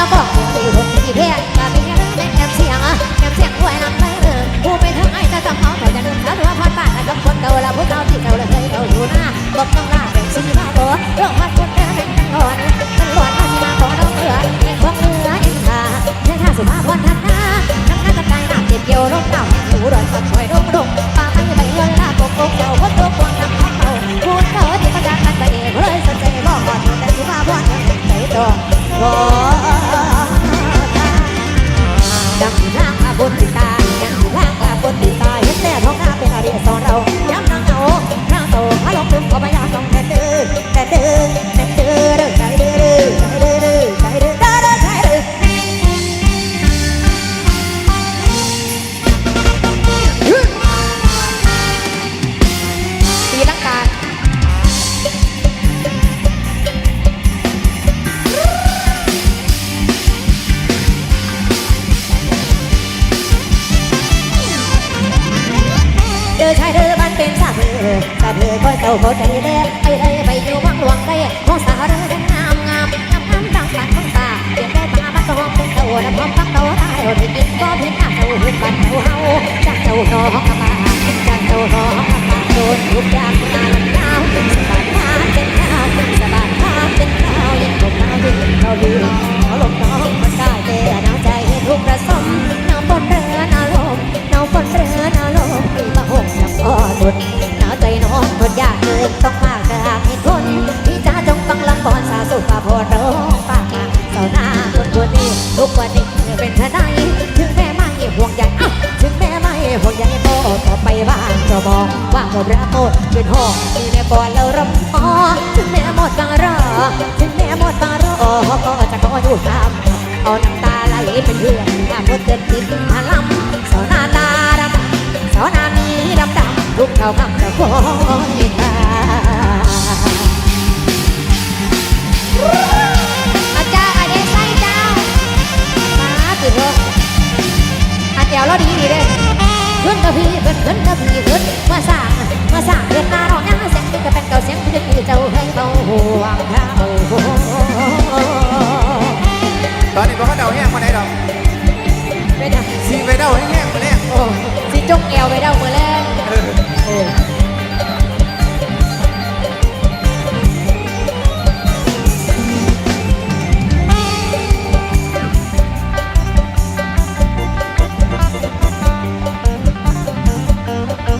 แล้บอกที่หกี่แพงกาเป็นแง่แง่แง่เสียงอะแง่เสียงด้วยนักเลิกผู้ไปทั้งไอ้จะจำเอาแต่จะนุ่มแล้วถือว่าถ้านกัคนเก่าละผู้เก่าที่เก่าละเคยเก่าอยู่หน้าบอกต้องลาสีบ้าบอลกมันคนแก่เป็นกันหลอนมันลอนมาที่มาขอเราเบื่อเองของเบื่อเองค่แค่ท่าสุภาพวันทันหน้านั่งหน้าจะหนักเจ็บเยียวร่เก่าอยู่ร้นสับสวยร่มรุ่ง อชายเธอบ้านเป็นสาวเธอสาวเธอก็เศร้าเขาใจแด่ไปเลยไปอยู่วังหลวงได้ของสาวเธอนั้นงามงามงามงามดังสันของตาเปลี่ยนได้มาบ้านก็ห้องเป็นเต่าน้ำหอมฟังเต่าตายเราได้กินก็เพียงหน้าเต่าหุ่นบันเต่าเฮาจากเต่าหอของกระบาจากเต่าหอของกระบาโดนทุกอย่างมาำอ้อทนหนาวใจน้องทนยากเกินต้องมากราบเหตุผลพี่จ้าจงฟังลำบอนสาสุภาพรร้องปากมาเสาหน้าคนคนนี้ทุกวันนี้เป็นทนายถึงแม่ไม่ห่วงใยถึงแม่ไม่ห่วงใยโมต่อไปว่างจะบอกว่าหมดรักหมดเป็นห้องมีแม่ก่อนแล้วรำอ๋อถึงแม่หมดบางรอถึงแม่หมดบางรอก็จะขออยู่ตามเอาน้ำตาไหลเป็นเรื่องถ้าหมดเกินติดำดำทุกเขาคำตะคอยตาอาจารย์อันนี้ใส่เจ้ามาติดรถอาเตียวเราดีดีเด้ขึ้นกะพีขึ้นขึ้นกะพีขึ้นมาสร้างมา